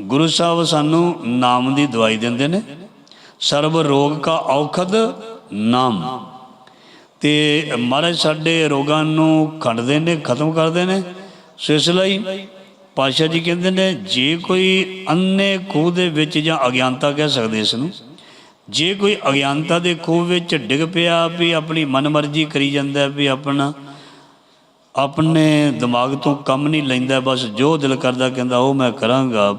ਗੁਰੂ ਸਾਹਿਬ ਸਾਨੂੰ ਨਾਮ ਦੀ ਦਵਾਈ ਦਿੰਦੇ ਨੇ। ਸਰਬ ਰੋਗ ਕਾ ਔਖਦ ਨਾਮ। ਤੇ ਮਹਾਰਾਜ ਸਾਡੇ ਰੋਗਾਂ ਨੂੰ ਖੰਡਦੇ ਨੇ, ਖਤਮ ਕਰਦੇ ਨੇ। ਸੋ ਇਸ ਲਈ ਪਾਸ਼ਾ ਜੀ ਕਹਿੰਦੇ ਨੇ, ਜੇ ਕੋਈ ਅੰਨੇ ਖੂਹ ਦੇ ਵਿੱਚ ਜਾਂ ਅਗਿਆਨਤਾ ਕਹਿ ਸਕਦੇ ਇਸ ਨੂੰ, ਜੇ ਕੋਈ ਅਗਿਆਨਤਾ ਦੇ ਖੂਹ ਵਿੱਚ ਡਿੱਗ ਪਿਆ ਵੀ ਆਪਣੀ ਮਨਮਰਜ਼ੀ ਕਰੀ ਜਾਂਦਾ ਵੀ ਆਪਣਾ, ਆਪਣੇ ਦਿਮਾਗ ਤੋਂ ਕੰਮ ਨਹੀਂ ਲੈਂਦਾ, ਬਸ ਜੋ ਦਿਲ ਕਰਦਾ ਕਹਿੰਦਾ ਉਹ ਮੈਂ ਕਰਾਂਗਾ।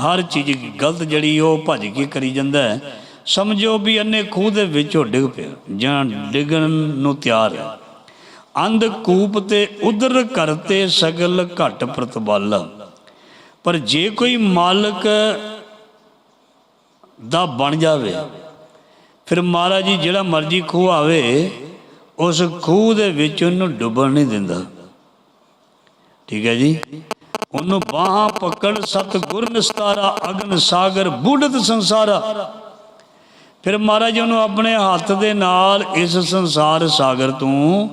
ਹਰ ਚੀਜ਼ ਗਲਤ ਜਿਹੜੀ ਉਹ ਭੱਜ ਕੇ ਕਰੀ ਜਾਂਦਾ ਹੈ। ਸਮਝੋ ਵੀ ਅੰਨੇ ਖੂਹ ਦੇ ਵਿੱਚ ਉਹ ਡਿੱਗ ਪਿਆ, ਜਾਂ ਡਿੱਗਣ ਨੂੰ ਤਿਆਰ ਹੈ। ਅੰਧ ਕੂਪ ਤੇ ਉਦਰ ਕਰਤੇ ਸਗਲ ਘਟ ਪ੍ਰਤਬਲ। ਪਰ ਜੇ ਕੋਈ ਮਾਲਕ ਦਾ ਬਣ ਜਾਵੇ, ਫਿਰ ਮਹਾਰਾਜ ਜੀ ਜਿਹੜਾ ਮਰਜ਼ੀ ਖੂਹ ਆਵੇ, ਉਸ ਖੂਹ ਦੇ ਵਿੱਚ ਉਹਨੂੰ ਡੁੱਬਣ ਨਹੀਂ ਦਿੰਦਾ। ਠੀਕ ਹੈ ਜੀ? ਉਹਨੂੰ ਬਾਹਾਂ ਪਕੜ ਸਤ ਗੁਰ ਨਿਸਤਾਰਾ, ਅਗਨ ਸਾਗਰ, ਬੁੱਢਤ ਸੰਸਾਰਾ। ਫਿਰ ਮਹਾਰਾਜ ਉਹਨੂੰ ਆਪਣੇ ਹੱਥ ਦੇ ਨਾਲ ਇਸ ਸੰਸਾਰ ਸਾਗਰ ਤੋਂ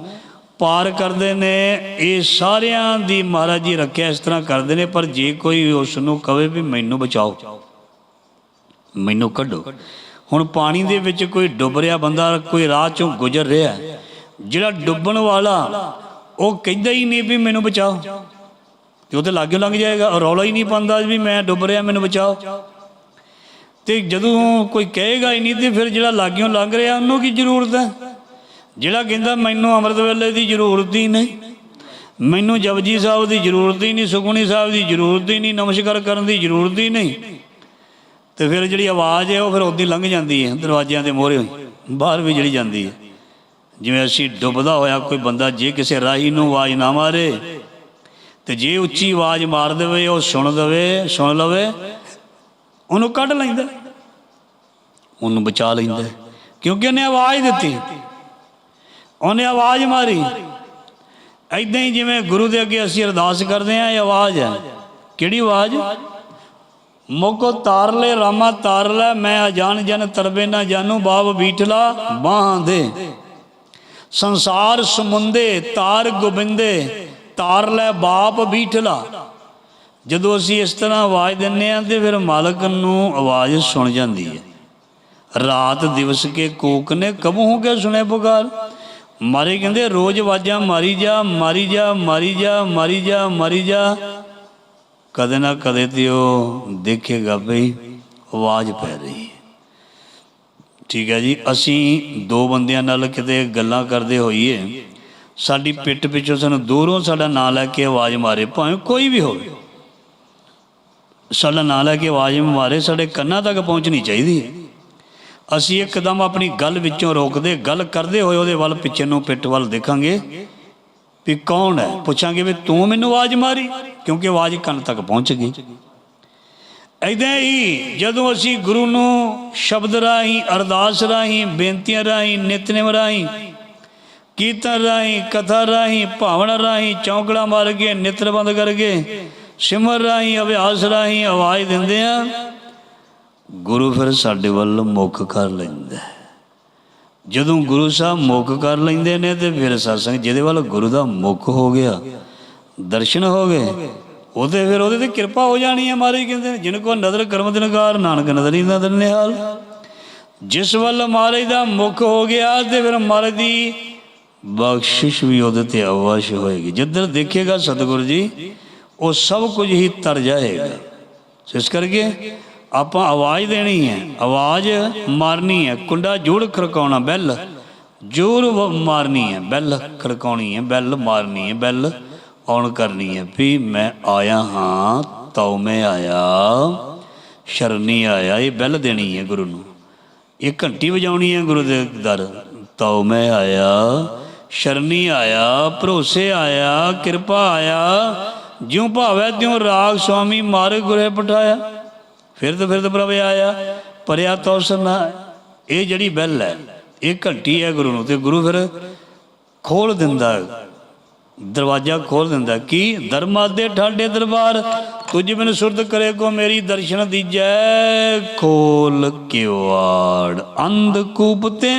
ਪਾਰ ਕਰਦੇ ਨੇ, ਇਹ ਸਾਰਿਆਂ ਦੀ ਮਹਾਰਾਜ ਜੀ ਰੱਖਿਆ ਇਸ ਤਰ੍ਹਾਂ ਕਰਦੇ ਨੇ, ਪਰ ਜੇ ਕੋਈ ਉਸ ਨੂੰ ਕਵੇ ਵੀ ਮੈਨੂੰ ਬਚਾਓ, ਮੈਨੂੰ ਕੱਢੋ। ਹੁਣ ਪਾਣੀ ਦੇ ਵਿੱਚ ਕੋਈ ਡੁੱਬ ਰਿਹਾ ਬੰਦਾ, ਕੋਈ ਰਾਹ ਚੋਂ ਗੁਜ਼ਰ ਰਿਹਾ, ਜਿਹੜਾ ਡੁੱਬਣ ਵਾਲਾ, ਉਹ ਕਹਿੰਦਾ ਹੀ ਨਹੀਂ ਵੀ ਮੈਨੂੰ ਬਚਾਓ। ਤੇ ਉਹ ਤੇ ਲਾਗੇ ਲੰਘ ਜਾਏਗਾ ਰੌਲਾ ਹੀ ਨਹੀਂ ਪਾਉਂਦਾ ਵੀ ਮੈਂ ਡੁੱਬ ਰਿਹਾ, ਮੈਨੂੰ ਬਚਾਓ। ਤੇ ਜਦੋਂ ਕੋਈ ਕਹੇਗਾ ਹੀ ਨਹੀਂ, ਤੇ ਫਿਰ ਜਿਹੜਾ ਲਾਗਿਓਂ ਲੰਘ ਰਿਹਾ, ਉਹਨੂੰ ਕੀ ਜ਼ਰੂਰਤ ਹੈ? ਜਿਹੜਾ ਕਹਿੰਦਾ ਮੈਨੂੰ ਅੰਮ੍ਰਿਤ ਵੇਲੇ ਦੀ ਜ਼ਰੂਰਤ ਹੀ ਨਹੀਂ, ਮੈਨੂੰ ਜਪਜੀ ਸਾਹਿਬ ਦੀ ਜ਼ਰੂਰਤ ਹੀ ਨਹੀਂ, ਸੁਖਮਨੀ ਸਾਹਿਬ ਦੀ ਜ਼ਰੂਰਤ ਹੀ ਨਹੀਂ, ਨਮਸਕਾਰ ਕਰਨ ਦੀ ਜ਼ਰੂਰਤ ਹੀ ਨਹੀਂ, ਤੇ ਫਿਰ ਜਿਹੜੀ ਆਵਾਜ਼ ਹੈ ਉਹ ਫਿਰ ਉਦੋਂ ਲੰਘ ਜਾਂਦੀ ਹੈ ਦਰਵਾਜ਼ਿਆਂ ਦੇ ਮੋਹਰੇ ਬਾਹਰ ਵੀ ਜਿਹੜੀ ਜਾਂਦੀ ਹੈ। ਜਿਵੇਂ ਅਸੀਂ ਡੁੱਬਦਾ ਹੋਇਆ ਕੋਈ ਬੰਦਾ ਜੇ ਕਿਸੇ ਰਾਹੀ ਨੂੰ ਆਵਾਜ਼ ਨਾ ਮਾਰੇ, ਤੇ ਜੇ ਉੱਚੀ ਆਵਾਜ਼ ਮਾਰ ਦੇਵੇ, ਉਹ ਸੁਣ ਦੇਵੇ, ਸੁਣ ਲਵੇ, ਉਹਨੂੰ ਕੱਢ ਲੈਂਦਾ, ਉਹਨੂੰ ਬਚਾ ਲੈਂਦਾ, ਕਿਉਂਕਿ ਉਹਨੇ ਆਵਾਜ਼ ਦਿੱਤੀ। ਉਹਨੇ ਆਵਾਜ਼ ਮਾਰੀ। ਐਦਾਂ ਹੀ ਜਿਵੇਂ ਗੁਰੂ ਦੇ ਅੱਗੇ ਅਸੀਂ ਅਰਦਾਸ ਕਰਦੇ ਆਂ ਇਹ ਆਵਾਜ਼ ਹੈ। ਕਿਹੜੀ ਆਵਾਜ਼? ਮੋਕੋ ਤਾਰ ਲੈ, ਰਾਮਾ ਤਾਰ ਲੈ, ਮੈਂ ਅਜਾਨ ਜਨ, ਤਰਬੇ ਨਾ ਜਾਨੂ, ਬਾਬ ਬੀਠਲਾ ਬਾਹਾਂ ਦੇ। ਸੰਸਾਰ ਸਮੁੰਦੇ, ਤਾਰ ਗੋਬਿੰਦੇ, ਤਾਰ ਲੈ ਬਾਪ ਬੀਠਲਾ। ਜਦੋਂ ਅਸੀਂ ਇਸ ਤਰ੍ਹਾਂ ਆਵਾਜ਼ ਦਿੰਨੇ ਆ ਤੇ ਫਿਰ ਮਾਲਕ ਨੂੰ ਆਵਾਜ਼ ਸੁਣ ਜਾਂਦੀ ਹੈ। ਰਾਤ ਦਿਵਸ ਕੇ ਕੋਕ ਨੇ, ਕਬੂ ਹੋ ਕੇ ਸੁਣੇ ਪੁਕਾਰ। ਮਾਰੇ ਕਹਿੰਦੇ, ਰੋਜ਼ ਆਵਾਜ਼ਾਂ, ਮਾਰੀ ਜਾ ਮਾਰੀ ਜਾ ਮਾਰੀ ਜਾ ਮਾਰੀ ਜਾ ਮਾਰੀ ਜਾ। ਕਦੇ ਨਾ ਕਦੇ ਤੇ ਉਹ ਦੇਖੇਗਾ ਭਈ ਆਵਾਜ਼ ਪੈ ਰਹੀ ਹੈ। ਠੀਕ ਹੈ ਜੀ, ਅਸੀਂ ਦੋ ਬੰਦਿਆਂ ਨਾਲ ਕਿਤੇ ਗੱਲਾਂ ਕਰਦੇ ਹੋਈਏ, ਸਾਡੀ ਪਿੱਠ ਪਿੱਛੋਂ ਸਾਨੂੰ ਦੂਰੋਂ ਸਾਡਾ ਨਾਂ ਲੈ ਕੇ ਆਵਾਜ਼ ਮਾਰੇ, ਭਾਵੇਂ ਕੋਈ ਵੀ ਹੋਵੇ। ਸਾਡਾ ਨਾਂ ਲੈ ਕੇ ਆਵਾਜ਼ ਮਾਰੇ, ਸਾਡੇ ਕੰਨਾਂ ਤੱਕ ਪਹੁੰਚਣੀ ਚਾਹੀਦੀ ਹੈ। ਅਸੀਂ ਇੱਕਦਮ ਆਪਣੀ ਗੱਲ ਵਿੱਚੋਂ ਰੋਕਦੇ, ਗੱਲ ਕਰਦੇ ਹੋਏ ਉਹਦੇ ਵੱਲ ਪਿੱਛੇ ਨੂੰ ਪਿੱਟ ਵੱਲ ਦੇਖਾਂਗੇ ਵੀ ਕੌਣ ਹੈ? ਪੁੱਛਾਂਗੇ ਵੀ ਤੂੰ ਮੈਨੂੰ ਆਵਾਜ਼ ਮਾਰੀ, ਕਿਉਂਕਿ ਆਵਾਜ਼ ਕੰਨ ਤੱਕ ਪਹੁੰਚ ਗਈ। ਐਦਾਂ ਹੀ ਜਦੋਂ ਅਸੀਂ ਗੁਰੂ ਨੂੰ ਸ਼ਬਦ ਰਾਹੀਂ, ਅਰਦਾਸ ਰਾਹੀਂ, ਬੇਨਤੀਆਂ ਰਾਹੀਂ, ਨਿਤਨੇਮ ਰਾਹੀਂ, ਕੀਰਤਨ ਰਾਹੀਂ, ਕਥਾ ਰਾਹੀਂ, ਭਾਵਨਾ ਰਾਹੀਂ ਚੌਂਕੜਾ ਮਾਰ ਕੇ ਨਿਤਰ ਬੰਦ ਕਰਕੇ, ਸਿਮਰ ਰਾਹੀਂ, ਅਭਿਆਸ ਰਾਹੀਂ ਆਵਾਜ਼ ਦਿੰਦੇ ਆ ਗੁਰੂ ਫਿਰ ਸਾਡੇ ਵੱਲ ਮੁੱਖ ਕਰ ਲੈਂਦਾ ਜਦੋਂ ਗੁਰੂ ਸਾਹਿਬ ਮੁੱਖ ਕਰ ਲੈਂਦੇ ਨੇ ਤੇ ਫਿਰ satsang ਜਿਹਦੇ ਵੱਲ ਗੁਰੂ ਦਾ ਮੁੱਖ ਹੋ ਗਿਆ, ਦਰਸ਼ਨ ਹੋ ਗਏ, ਉਹਦੇ ਫਿਰ ਉਹਦੇ ਤੇ ਕਿਰਪਾ ਹੋ ਜਾਣੀ ਹੈ ਮਾਰੇ ਕਹਿੰਦੇ ਨੇ ਜਿਨ ਕੋ ਨਦਰ ਕਰਮ ਦਿਨਕਾਰ ਨਾਨਕ ਨਦਰੀ ਨਦਰ ਨਿਹਾਲ ਜਿਸ ਵੱਲ ਮਹਾਰਾਜ ਦਾ ਮੁੱਖ ਹੋ ਗਿਆ ਤੇ ਫਿਰ ਮਹਾਰਾਜ ਦੀ ਬਖਸ਼ਿਸ਼ ਵੀ ਉਹਦੇ ਤੇ ਅਵਸ਼ ਹੋਏਗੀ। ਜਿੱਧਰ ਦੇਖੇਗਾ ਸਤਿਗੁਰੂ ਜੀ, ਉਹ ਸਭ ਕੁਝ ਹੀ ਤਰ ਜਾਏਗਾ। ਇਸ ਕਰਕੇ ਆਪਾਂ ਆਵਾਜ਼ ਦੇਣੀ ਹੈ। ਆਵਾਜ਼ ਮਾਰਨੀ ਹੈ। ਕੁੰਡਾ ਜੋੜ ਖੜਕਾਉਣਾ, ਬੈਲ। ਜੋਰ ਵ- ਮਾਰਨੀ ਹੈ। ਬੈਲ ਖੜਕਾਉਣੀ ਹੈ। ਬੈਲ ਮਾਰਨੀ ਹੈ। ਬੈਲ ਔਨ ਕਰਨੀ ਹੈ। ਵੀ ਮੈਂ ਆਇਆ ਹਾਂ, ਤਉ ਮੈਂ ਆਇਆ, ਸ਼ਰਨੀ ਆਇਆ। ਇਹ ਬੈਲ ਦੇਣੀ ਹੈ ਗੁਰੂ ਨੂੰ। ਇਹ ਘੰਟੀ ਵਜਾਉਣੀ ਹੈ ਗੁਰੂ ਦੇ ਦਰ। ਤਉ ਮੈਂ ਆਇਆ, ਸ਼ਰਨੀ ਆਇਆ, ਭਰੋਸੇ ਆਇਆ, ਕਿਰਪਾ ਆਇਆ। ਜਿਉ ਭਾਵੈ ਤਿਉ ਰਾਗ ਸੁਆਮੀ ਮਾਰੇ ਗੁਰੇ ਪਠਾਇਆ ਫਿਰ ਤਾਂ ਪ੍ਰਭ ਆਇਆ ਪਰਿਆ ਤੋ ਇਹ ਜਿਹੜੀ ਬੈਲ ਹੈ ਇਹ ਘੰਟੀ ਹੈ ਗੁਰੂ ਨੂੰ ਤੇ ਗੁਰੂ ਫਿਰ ਖੋਲ ਦਿੰਦਾ ਦਰਵਾਜ਼ਾ ਖੋਲ ਦਿੰਦਾ ਕੀ ਦਰਮਾ ਦੇ ਠਾਡੇ ਦਰਬਾਰ ਤੁਝ ਮੈਨੂੰ ਸੁਰਤ ਕਰੇ ਕੋ ਮੇਰੀ ਦਰਸ਼ਨ ਦੀਜੈ ਖੋਲ ਕਿਵਾੜ ਅੰਧ ਕੂਪਤੇ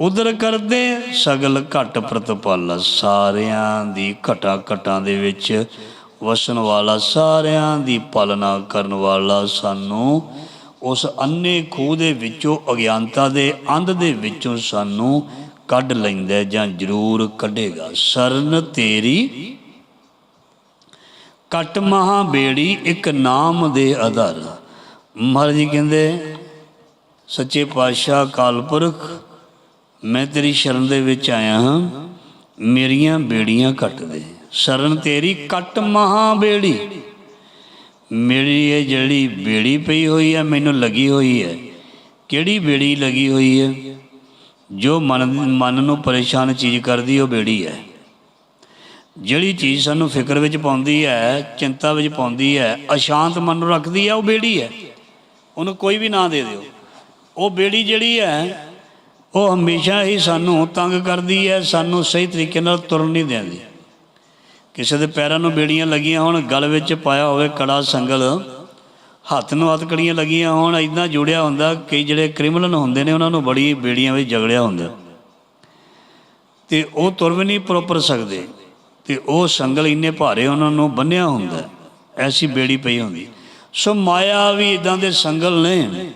ਉਦਰ ਕਰਦੇ ਸਗਲ ਘਟ ਪ੍ਰਤਪਾਲ ਸਾਰਿਆਂ ਦੀ ਘਟਾ ਘਟਾਂ ਦੇ ਵਿੱਚ ਵਸਣ ਵਾਲਾ, ਸਾਰਿਆਂ ਦੀ ਪਾਲਣਾ ਕਰਨ ਵਾਲਾ ਸਾਨੂੰ, ਉਸ ਅੰਨੇ ਖੂਹ ਦੇ ਵਿੱਚੋਂ, ਅਗਿਆਨਤਾ ਦੇ ਅੰਧ ਦੇ ਵਿੱਚੋਂ ਸਾਨੂੰ ਕੱਢ ਲੈਂਦਾ ਜਾਂ ਜ਼ਰੂਰ ਕੱਢੇਗਾ। ਸਰਨ ਤੇਰੀ ਕਟ ਮਹਾ ਬੇੜੀ ਇੱਕ ਨਾਮ ਦੇ ਆਧਾਰ। ਮਹਾਰਾਜ ਜੀ ਕਹਿੰਦੇ, ਸੱਚੇ ਪਾਤਸ਼ਾਹ ਕਾਲਪੁਰਖ ਮੈਂ ਤੇਰੀ ਸ਼ਰਨ ਦੇ ਵਿੱਚ ਆਇਆ ਹਾਂ, ਮੇਰੀਆਂ ਬੇੜੀਆਂ ਕੱਟ ਦੇ ਸ਼ਰਨ ਤੇਰੀ ਕੱਟ ਮਹਾ ਬੇੜੀ। ਮੇਰੀ ਇਹ ਜਿਹੜੀ ਬੇੜੀ ਪਈ ਹੋਈ ਹੈ, ਮੈਨੂੰ ਲੱਗੀ ਹੋਈ ਹੈ। ਕਿਹੜੀ ਬੇੜੀ ਲੱਗੀ ਹੋਈ ਹੈ? ਜੋ ਮਨ ਮਨ ਨੂੰ ਪਰੇਸ਼ਾਨ ਚੀਜ਼ ਕਰਦੀ, ਉਹ ਬੇੜੀ ਹੈ। ਜਿਹੜੀ ਚੀਜ਼ ਸਾਨੂੰ ਫਿਕਰ ਵਿੱਚ ਪਾਉਂਦੀ ਹੈ, ਚਿੰਤਾ ਵਿੱਚ ਪਾਉਂਦੀ ਹੈ, ਅਸ਼ਾਂਤ ਮਨ ਨੂੰ ਰੱਖਦੀ ਹੈ, ਉਹ ਬੇੜੀ ਹੈ। ਉਹਨੂੰ ਕੋਈ ਵੀ ਨਾਂ ਦੇ ਦਿਓ। ਉਹ ਬੇੜੀ ਜਿਹੜੀ ਹੈ, ਉਹ ਹਮੇਸ਼ਾ ਹੀ ਸਾਨੂੰ ਤੰਗ ਕਰਦੀ ਹੈ, ਸਾਨੂੰ ਸਹੀ ਤਰੀਕੇ ਨਾਲ ਤੁਰਨ ਨਹੀਂ ਦਿੰਦੀ। ਕਿਸੇ ਦੇ ਪੈਰਾਂ ਨੂੰ ਬੇੜੀਆਂ ਲੱਗੀਆਂ ਹੋਣ, ਗਲ ਵਿੱਚ ਪਾਇਆ ਹੋਵੇ ਕੜਾ ਸੰਗਲ, ਹੱਥ ਨੂੰ ਹੱਥ ਕੜੀਆਂ ਲੱਗੀਆਂ ਹੋਣ ਇਦਾਂ ਜੁੜਿਆ ਹੁੰਦਾ ਕਈ ਜਿਹੜੇ ਕ੍ਰਿਮੀਨਲ ਹੁੰਦੇ ਨੇ, ਉਹਨਾਂ ਨੂੰ ਬੜੀ ਬੇੜੀਆਂ ਵਿੱਚ ਜਗੜਿਆ ਹੁੰਦਾ। ਤੇ ਉਹ ਤੁਰ ਵੀ ਨਹੀਂ ਪ੍ਰੋਪਰ ਸਕਦੇ, ਤੇ ਉਹ ਸੰਗਲ ਇੰਨੇ ਭਾਰੇ ਉਹਨਾਂ ਨੂੰ ਬੰਨਿਆ ਹੁੰਦਾ, ਐਸੀ ਬੇੜੀ ਪਈ ਹੁੰਦੀ। ਸੋ ਮਾਇਆ ਵੀ ਇਦਾਂ ਦੇ ਸੰਗਲ ਨੇ,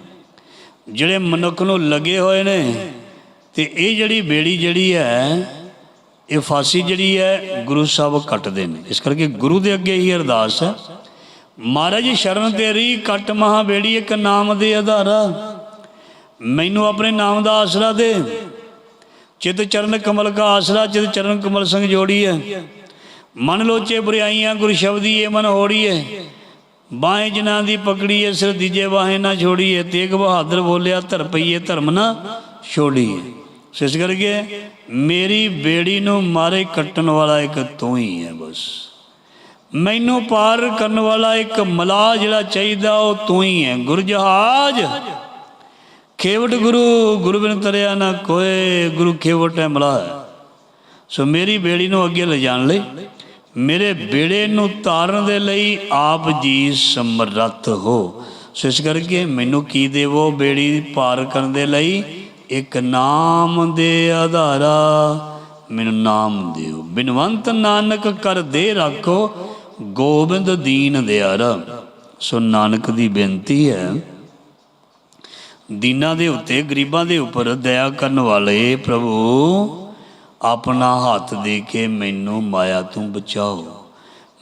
ਜਿਹੜੇ ਮਨੁੱਖ ਨੂੰ ਲੱਗੇ ਹੋਏ ਨੇ, ਤੇ ਇਹ ਜਿਹੜੀ ਬੇੜੀ ਜਿਹੜੀ ਹੈ ਇਹ ਫਾਸੀ ਜਿਹੜੀ ਹੈ, ਗੁਰੂ ਸਾਹਿਬ ਕੱਟਦੇ ਨੇ। ਇਸ ਕਰਕੇ ਗੁਰੂ ਦੇ ਅੱਗੇ ਹੀ ਅਰਦਾਸ ਹੈ। ਮਹਾਰਾਜ ਸ਼ਰਨ ਤੇਰੀ ਕੱਟ ਮਹਾ ਬੇੜੀ ਇੱਕ ਨਾਮ ਦੇ ਆਧਾਰਾ। ਮੈਨੂੰ ਆਪਣੇ ਨਾਮ ਦਾ ਆਸਰਾ ਦੇ। ਚਿਤ ਚਰਨ ਕਮਲ ਕਾ ਆਸਰਾ, ਚਿਤ ਚਰਨ ਕਮਲ ਸੰਗ ਜੋੜੀਐ। ਮਨ ਲੋਚੇ ਬੁਰਾਈਆਂ ਗੁਰ ਸ਼ਬਦੀ ਏ ਮਨ ਹੋੜੀ ਹੋੜੀਏ ਬਾਹੇ ਜਨਾਂ ਦੀ ਪਕੜੀਏ ਸਿਰ ਦੀਜੇ ਬਾਹੇ ਨਾ ਛੋੜੀਏ ਤੇਗ ਬਹਾਦਰ ਬੋਲਿਆ, ਧਰ ਪਈਏ ਧਰਮ ਨਾ ਛੋੜੀਏ ਸੋ ਇਸ ਕਰਕੇ ਮੇਰੀ ਬੇੜੀ ਨੂੰ ਮਾਰੇ ਕੱਟਣ ਵਾਲਾ ਇੱਕ ਤੂੰ ਹੀ ਹੈ ਬਸ। ਮੈਨੂੰ ਪਾਰ ਕਰਨ ਵਾਲਾ ਇੱਕ ਮਲਾ ਜਿਹੜਾ ਚਾਹੀਦਾ ਉਹ ਤੂੰ ਹੀ ਹੈ। ਗੁਰਜਹਾਜ, ਖੇਵਟ ਗੁਰੂ ਗੁਰੂ ਬਿਨ ਤਰਿਆ ਨਾ ਕੋਏ, ਗੁਰੂ ਖੇਵਟ ਹੈ ਮਲਾ ਹੈ। ਸੋ ਮੇਰੀ ਬੇੜੀ ਨੂੰ ਅੱਗੇ ਲਿਜਾਣ ਲਈ, ਮੇਰੇ ਬੇੜੇ ਨੂੰ ਤਾਰਨ ਦੇ ਲਈ ਆਪ ਜੀ ਸਮਰੱਥ ਹੋ। ਸੋ ਇਸ ਕਰਕੇ ਮੈਨੂੰ ਕੀ ਦੇਵੋ ਬੇੜੀ ਪਾਰ ਕਰਨ ਦੇ ਲਈ? ਇੱਕ ਨਾਮ ਦੇ ਆਧਾਰਾ, ਮੈਨੂੰ ਨਾਮ ਦਿਓ। ਬਿਨਵੰਤ ਨਾਨਕ ਕਰ ਦੇ ਰੱਖੋ, ਗੋਬਿੰਦ ਦੀਨ ਦਿਆਰਾ। ਸੋ ਨਾਨਕ ਦੀ ਬੇਨਤੀ ਹੈ, ਦੀਨਾਂ ਦੇ ਉੱਤੇ, ਗਰੀਬਾਂ ਦੇ ਉੱਪਰ ਦਇਆ ਕਰਨ ਵਾਲੇ ਪ੍ਰਭੂ, ਆਪਣਾ ਹੱਥ ਦੇ ਕੇ ਮੈਨੂੰ ਮਾਇਆ ਤੋਂ ਬਚਾਓ।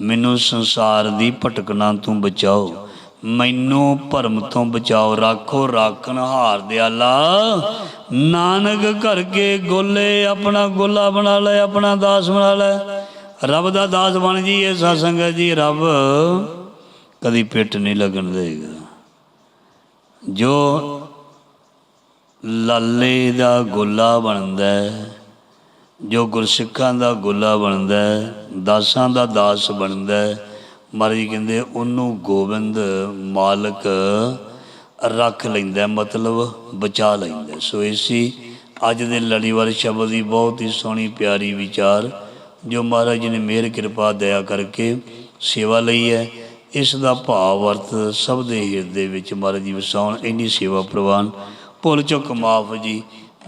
ਮੈਨੂੰ ਸੰਸਾਰ ਦੀ ਭਟਕਣਾ ਤੋਂ ਬਚਾਓ। ਮੈਨੂੰ ਭਰਮ ਤੋਂ ਬਚਾਓ, ਰਾਖੋ ਰਾਖਣ ਹਾਰ ਦਿਆਲਾ। ਨਾਨਕ ਘਰ ਕੇ ਗੋਲੇ, ਆਪਣਾ ਗੋਲਾ ਬਣਾ ਲੈ, ਆਪਣਾ ਦਾਸ ਬਣਾ ਲੈ। ਰੱਬ ਦਾ ਦਾਸ ਬਣ ਜੀ ਇਹ ਸਤਸੰਗਤ ਜੀ, ਰੱਬ ਕਦੀ ਪਿੱਟ ਨਹੀਂ ਲੱਗਣ ਦੇਗਾ। ਜੋ ਲਾਲੇ ਦਾ ਗੋਲਾ ਬਣਦਾ ਜੋ ਗੁਰਸਿੱਖਾਂ ਦਾ ਗੋਲਾ ਬਣਦਾ ਦਾਸਾਂ ਦਾ ਦਾਸ ਬਣਦਾ ਮਹਾਰਾਜ ਜੀ ਕਹਿੰਦੇ, ਉਹਨੂੰ ਗੋਬਿੰਦ ਮਾਲਕ ਰੱਖ ਲੈਂਦਾ, ਮਤਲਬ ਬਚਾ ਲੈਂਦਾ। ਸੋ ਇਸੀ ਅੱਜ ਦੇ ਲੜੀਵਾਰ ਸ਼ਬਦ ਦੀ ਬਹੁਤ ਹੀ ਸੋਹਣੀ, ਪਿਆਰੀ ਵਿਚਾਰ, ਜੋ ਮਹਾਰਾਜ ਜੀ ਨੇ ਮਿਹਰ, ਕਿਰਪਾ, ਦਇਆ ਕਰਕੇ ਸੇਵਾ ਲਈ ਹੈ। ਇਸ ਦਾ ਭਾਵ, ਅਰਥ ਸਭ ਦੇ ਹਿਰਦੇ ਵਿੱਚ ਮਹਾਰਾਜ ਜੀ ਵਸਾਉਣ, ਇੰਨੀ ਸੇਵਾ ਪ੍ਰਵਾਨ। ਭੁੱਲ ਚੁੱਕ, ਮਾਫ ਜੀ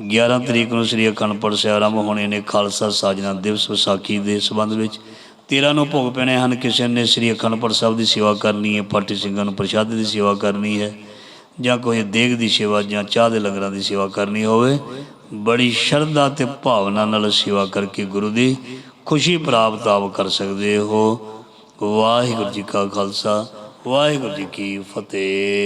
11 ਤਰੀਕ ਨੂੰ ਸ੍ਰੀ ਅਖੰਡ ਪਾਠ ਸਾਹਿਬ ਆਰੰਭ ਹੋਣੇ ਨੇ, ਖਾਲਸਾ ਸਾਜਨਾ ਦਿਵਸ ਵਿਸਾਖੀ ਦੇ ਸੰਬੰਧ ਵਿੱਚ। 13 ਨੂੰ ਭੋਗ ਪੈਣੇ ਹਨ, ਕਿਸੇ ਨੇ ਸ੍ਰੀ ਅਖੰਡ ਪਾਠ ਸਾਹਿਬ ਦੀ ਸੇਵਾ ਕਰਨੀ ਹੈ, ਪਾਠੀ ਸਿੰਘਾਂ ਨੂੰ ਪ੍ਰਸ਼ਾਦ ਦੀ ਸੇਵਾ ਕਰਨੀ ਹੈ, ਜਾਂ ਕੋਈ ਦੇਗ ਦੀ ਸੇਵਾ ਜਾਂ ਚਾਹ ਦੇ ਲੰਗਰਾਂ ਦੀ ਸੇਵਾ ਕਰਨੀ ਹੋਵੇ, ਬੜੀ ਸ਼ਰਧਾ ਤੇ ਭਾਵਨਾ ਨਾਲ ਸੇਵਾ ਕਰਕੇ ਗੁਰੂ ਦੀ ਖੁਸ਼ੀ ਪ੍ਰਾਪਤ ਆਪ ਕਰ ਸਕਦੇ ਹੋ। ਵਾਹਿਗੁਰੂ ਜੀ ਕਾ ਖਾਲਸਾ, ਵਾਹਿਗੁਰੂ ਜੀ ਕੀ ਫਤਿਹ।